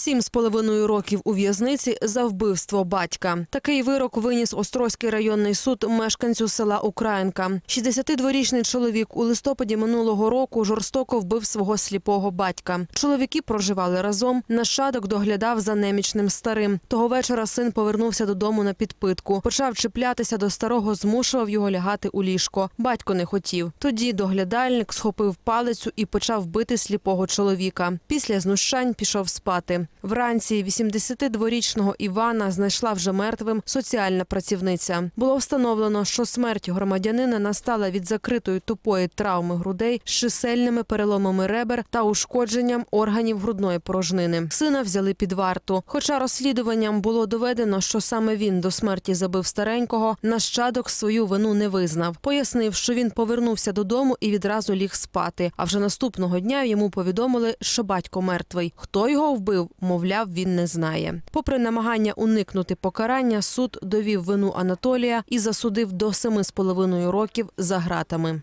Сім з половиною років у в'язниці за вбивство батька. Такий вирок виніс Острозький районний суд мешканцю села Українка. 62-річний чоловік у листопаді минулого року жорстоко вбив свого сліпого батька. Чоловіки проживали разом. Нащадок доглядав за немічним старим. Того вечора син повернувся додому на підпитку. Почав чіплятися до старого, змушував його лягати у ліжко. Батько не хотів. Тоді доглядальник схопив палицю і почав бити сліпого чоловіка. Після знущань пішов спати. Вранці 82-річного Івана знайшла вже мертвим соціальна працівниця. Було встановлено, що смерть громадянина настала від закритої тупої травми грудей з чисельними переломами ребер та ушкодженням органів грудної порожнини. Сина взяли під варту. Хоча розслідуванням було доведено, що саме він до смерті забив старенького, нащадок свою вину не визнав. Пояснив, що він повернувся додому і відразу ліг спати. А вже наступного дня йому повідомили, що батько мертвий. Хто його вбив, мовляв, він не знає. Попри намагання уникнути покарання, суд довів вину Анатолія і засудив до семи з половиною років за гратами.